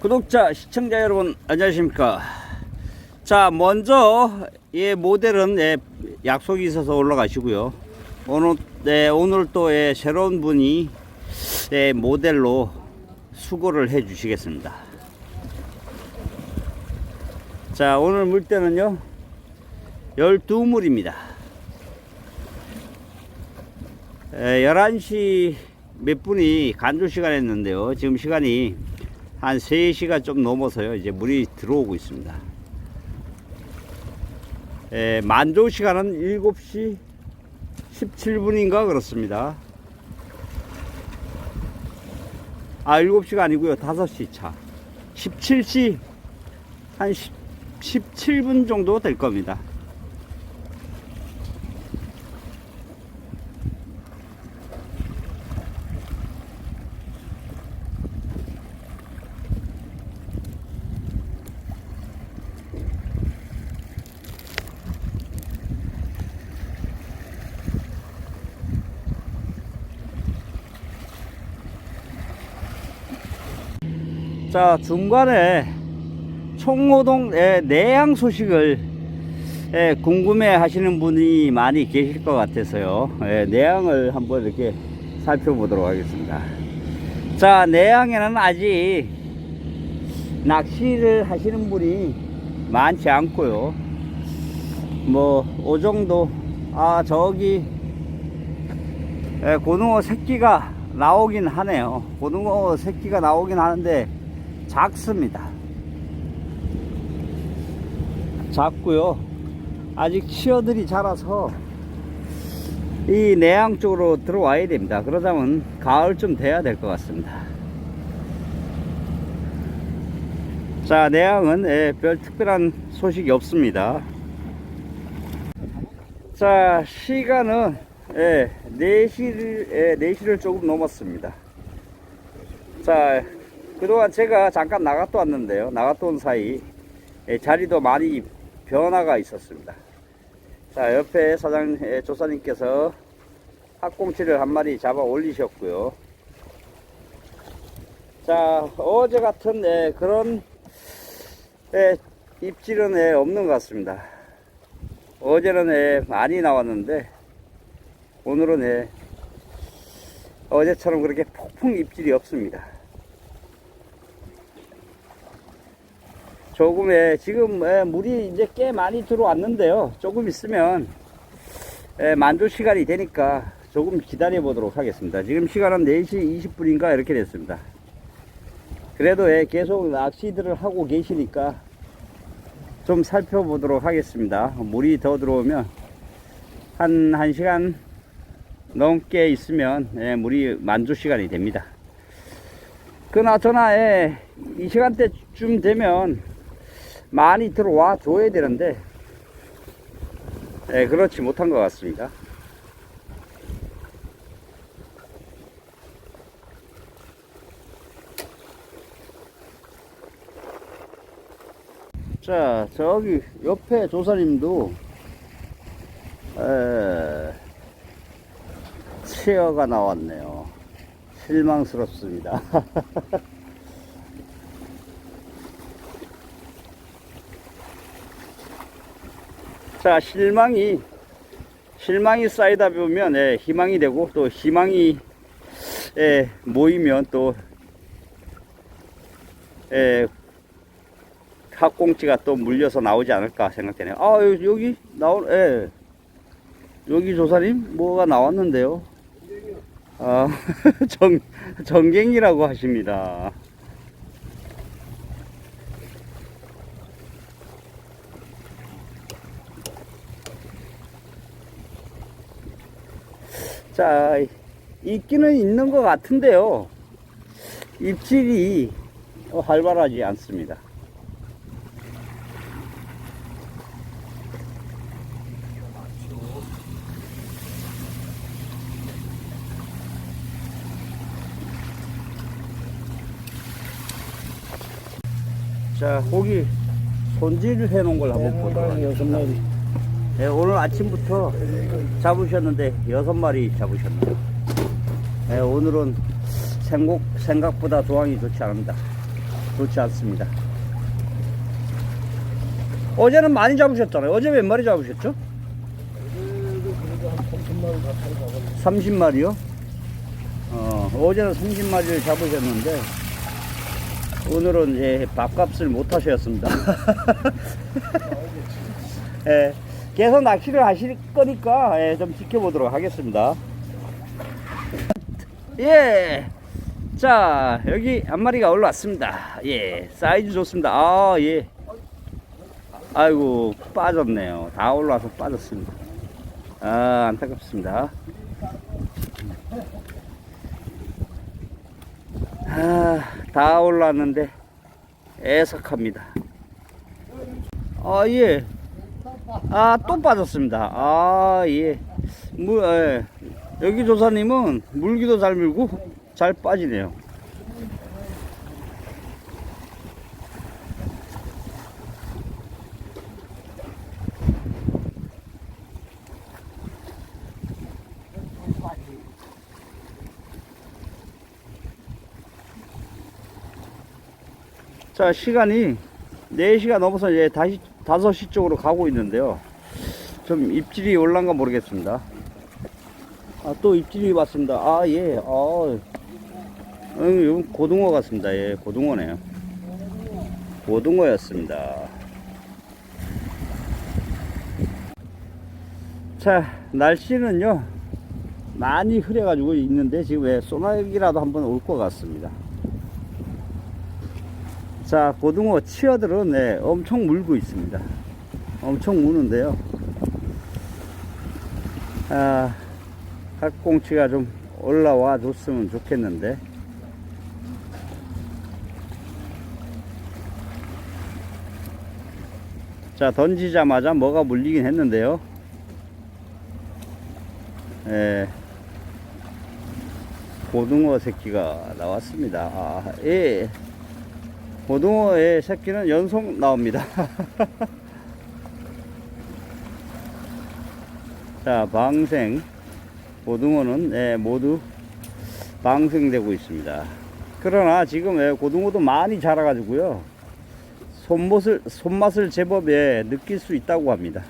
구독자, 시청자 여러분, 안녕하십니까. 자, 먼저, 이 모델은 예, 약속이 있어서 올라가시고요. 오늘, 네, 오늘 또 예, 새로운 분이 예, 모델로 수고를 해 주시겠습니다. 자, 오늘 물때는요, 12물입니다. 11시 몇 분이 간조 시간 했는데요. 지금 시간이 한 3시가 좀 넘어서요. 이제 물이 들어오고 있습니다. 에, 만조 시간은 7시 17분인가 그렇습니다. 아, 7시가 아니고요. 5시 차. 17시 한 10, 17분 정도 될 겁니다. 자 중간에 총호동 에, 내양 소식을 에, 궁금해 하시는 분이 많이 계실 것 같아서요. 에, 내양을 한번 이렇게 살펴보도록 하겠습니다. 자 내양에는 아직 낚시를 하시는 분이 많지 않고요. 뭐 오 정도 아 저기 에, 고등어 새끼가 나오긴 하네요. 고등어 새끼가 나오긴 하는데 작습니다. 작고요. 아직 치어들이 자라서 이 내양 쪽으로 들어와야 됩니다. 그러자면 가을쯤 돼야 될 것 같습니다. 자, 내양은 예, 별 특별한 소식이 없습니다. 자, 시간은 예, 4시를, 예, 4시를 조금 넘었습니다. 자, 그동안 제가 잠깐 나갔다 왔는데요. 나갔다 온 사이 예, 자리도 많이 변화가 있었습니다. 자, 옆에 사장, 예, 조사님께서 학꽁치를 한 마리 잡아 올리셨고요. 자, 어제 같은 예, 그런 예, 입질은 예, 없는 것 같습니다. 어제는 예, 많이 나왔는데 오늘은 예, 어제처럼 그렇게 폭풍 입질이 없습니다. 조금의 지금 에, 물이 이제 꽤 많이 들어왔는데요. 조금 있으면 에, 만조 시간이 되니까 조금 기다려 보도록 하겠습니다. 지금 시간은 4시 20분인가 이렇게 됐습니다. 그래도 에, 계속 낚시들을 하고 계시니까 좀 살펴보도록 하겠습니다. 물이 더 들어오면 한 1시간 넘게 있으면 에, 물이 만조 시간이 됩니다. 그나저나 에, 이 시간대쯤 되면 많이 들어와 줘야 되는데 예, 그렇지 못한 것 같습니다. 자, 저기 옆에 조사님도 에, 치어가 나왔네요. 실망스럽습니다. 자, 실망이, 실망이 쌓이다 보면, 예, 희망이 되고, 또 희망이, 예, 모이면 또, 예, 학꽁치가 또 물려서 나오지 않을까 생각되네요. 아, 여기 나오, 예. 여기 조사님, 뭐가 나왔는데요? 아, 정, 정갱이라고 하십니다. 자, 있기는 있는 것 같은데요. 입질이 활발하지 않습니다. 자, 고기 손질을 해 놓은 걸 한번 보도록 하겠습니다. 네, 오늘 아침부터 잡으셨는데 여섯 마리 잡으셨네요. 네, 오늘은 생각, 생각보다 조항이 좋지 않습니다. 좋지 않습니다. 어제는 많이 잡으셨잖아요. 어제 몇 마리 잡으셨죠? 그래도 그래도 한 30마리 가까이 잡았네. 30마리요? 어, 어제는 30마리를 잡으셨는데, 오늘은 예, 밥값을 못 하셨습니다. 예, 계속 낚시를 하실 거니까, 예, 좀 지켜보도록 하겠습니다. 예. 자, 여기 한 마리가 올라왔습니다. 예, 사이즈 좋습니다. 아, 예. 아이고, 빠졌네요. 다 올라와서 빠졌습니다. 아, 안타깝습니다. 아, 다 올랐는데 애석합니다. 아, 예. 아, 또 빠졌습니다. 아, 예. 물, 예. 여기 조사님은 물기도 잘 물고 잘 빠지네요. 자, 시간이 4시가 넘어서 이제 다시 5시 쪽으로 가고 있는데요. 좀 입질이 올란가 모르겠습니다. 아, 또 입질이 왔습니다. 아, 예. 아, 음, 이건 고등어 같습니다. 예, 고등어네요. 고등어였습니다. 자, 날씨는요, 많이 흐려가지고 있는데, 지금 왜 소나기라도 한번 올 것 같습니다. 자, 고등어 치어들은 네, 엄청 물고 있습니다. 엄청 무는데요. 아, 학꽁치가 좀 올라와 줬으면 좋겠는데. 자, 던지자마자 뭐가 물리긴 했는데요. 예. 고등어 새끼가 나왔습니다. 아, 예. 고등어의 새끼는 연속 나옵니다. 자, 방생. 고등어는 예, 모두 방생되고 있습니다. 그러나 지금 예, 고등어도 많이 자라가지고요. 손맛을, 손맛을 제법 예, 느낄 수 있다고 합니다.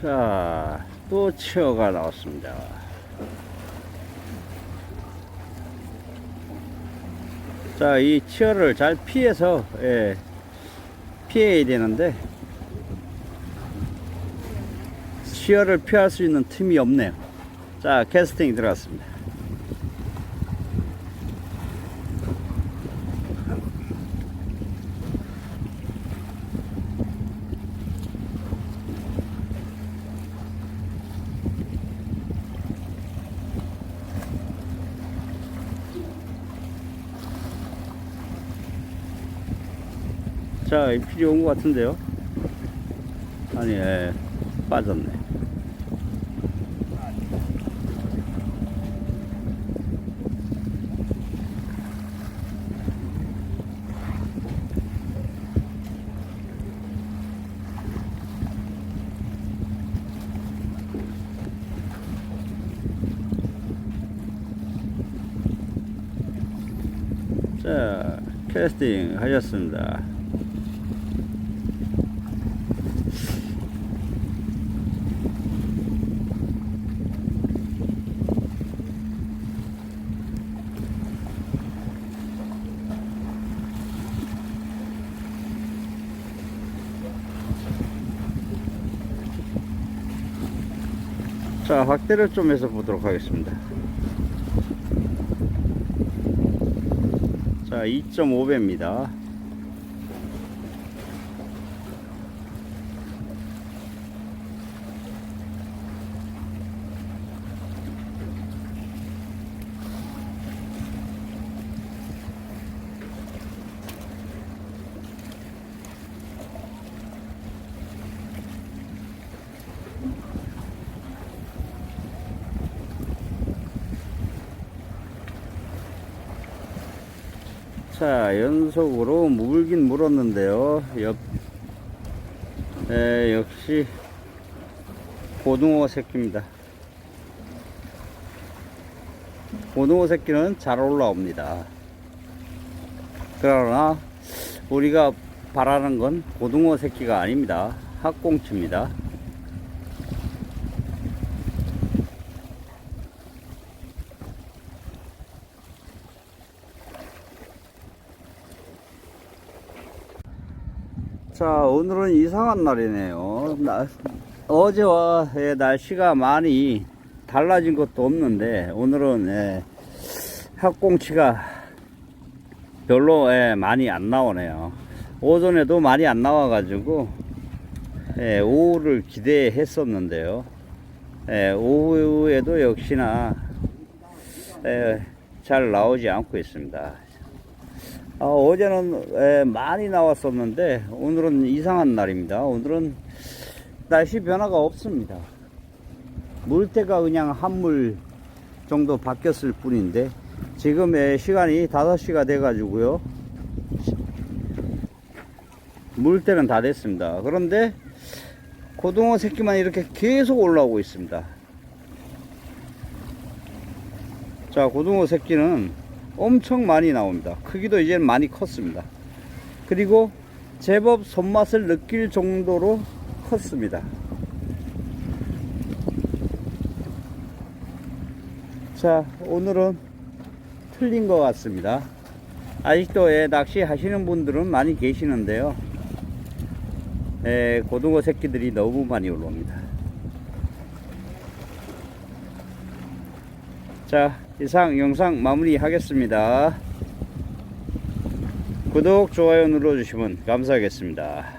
자, 또 치어가 나왔습니다. 자, 이 치어를 잘 피해서, 예, 피해야 되는데, 치어를 피할 수 있는 틈이 없네요. 자, 캐스팅 들어갔습니다. 자, 입질이 온 것 같은데요? 아니, 예, 빠졌네. 자, 캐스팅 하셨습니다. 자, 확대를 좀 해서 보도록 하겠습니다. 자, 2.5배입니다. 자, 연속으로 물긴 물었는데요. 옆, 에, 역시 고등어 새끼입니다. 고등어 새끼는 잘 올라옵니다. 그러나 우리가 바라는 건 고등어 새끼가 아닙니다. 학꽁치입니다. 자, 오늘은 이상한 날이네요. 나- 어제와 예, 날씨가 많이 달라진 것도 없는데, 오늘은 예, 학꽁치가 별로 예, 많이 안 나오네요. 오전에도 많이 안 나와 가지고, 예, 오후를 기대했었는데요. 예, 오후에도 역시나 예, 잘 나오지 않고 있습니다. 아, 어제는 에, 많이 나왔었는데 오늘은 이상한 날입니다. 오늘은 날씨 변화가 없습니다. 물때가 그냥 한물 정도 바뀌었을 뿐인데 지금 에, 시간이 5시가 돼 가지고요. 물때는 다 됐습니다. 그런데 고등어 새끼만 이렇게 계속 올라오고 있습니다. 자, 고등어 새끼는 엄청 많이 나옵니다. 크기도 이제는 많이 컸습니다. 그리고 제법 손맛을 느낄 정도로 컸습니다. 자, 오늘은 틀린 것 같습니다. 아직도 예, 낚시 하시는 분들은 많이 계시는데요. 예, 고등어 새끼들이 너무 많이 올라옵니다. 자, 이상 영상 마무리 하겠습니다. 구독, 좋아요 눌러주시면 감사하겠습니다.